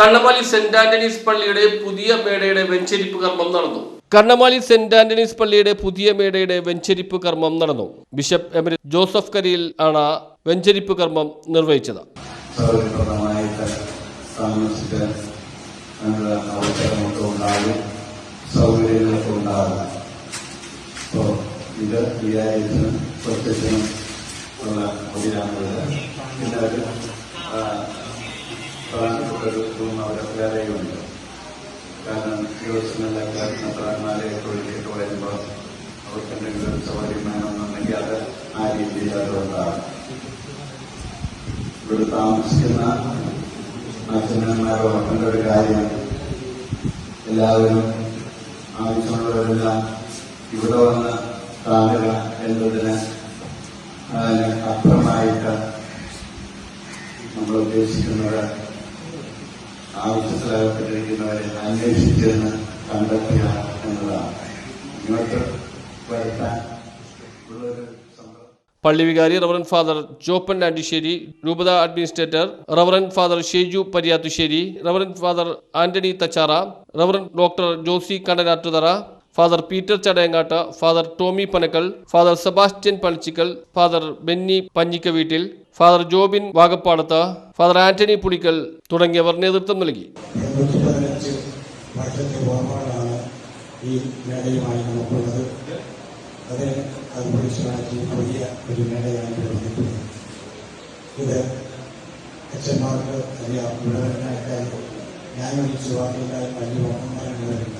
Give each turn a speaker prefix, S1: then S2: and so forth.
S1: Kannamaly saint Antony's പള്ളിയുടെ പുതിയ മേടയുടെ വെഞ്ചരിപ്പ് കർമ്മം നടന്നു. കണ്ണമാലി സെന്റ് ആന്റണീസ് പള്ളിയുടെ പുതിയ മേടയുടെ വെഞ്ചരിപ്പ് കർമ്മം നടന്നു. ബിഷപ്പ് എമരി ജോസഫ് കരിയിൽ ആണ് വെഞ്ചരിപ്പ് കർമ്മം നിർവഹിച്ചത്.
S2: അവസരമൊക്കെ ഉണ്ടാകും പ്രധാനപ്പെട്ടൊരു റൂം അവിടെ വേറെയുണ്ട് കാരണം നത്രന്മാരെയൊക്കെ ഒഴുകിയിട്ട് വരുമ്പോൾ അവർക്ക് എന്തെങ്കിലും സൗകര്യം വേണമെന്നുണ്ടെങ്കിൽ അത് ആ രീതിയിൽ അത് ഉണ്ടാകും ഇവിടെ താമസിക്കുന്ന അച്ഛനന്മാരോ അവരുടെ ഒരു കാര്യം എല്ലാവരും ആവശ്യമുള്ളവരെല്ലാം ഇവിടെ വന്ന് കാണുക എന്നതിന് അപ്പുറമായിട്ട് നമ്മൾ ഉദ്ദേശിക്കുന്നത് ആവശ്യത്തിലാകപ്പെട്ടിരിക്കുന്നവരെ അന്വേഷിച്ചെന്ന് കണ്ടെത്തുക എന്നതാണ്. വരുത്താൻ ഉള്ളൊരു
S1: പള്ളി വികാരി റവറൻ ഫാദർ ജോപ്പൻ ആൻഡിശ്ശേരി രൂപത administrator reverend father Sheju Pariyathussery reverend father Antony Thachara reverend doctor Josy Kandanattuthara father Peter Chadayangatt father Tommy Panakkal father Sebastian Panichikkal father Benny Panjikka വീട്ടിൽ father Jobin Vagappadath father Antony Pulickal തുടങ്ങിയവർ നേതൃത്വം നൽകി.
S3: അച്ഛന്മാർക്ക് അറിയാം. ഞാനും ഈ സുവാക്കിയിലായി വലിയ ഓർമ്മമാരുണ്ട് മാസങ്ങളായാലും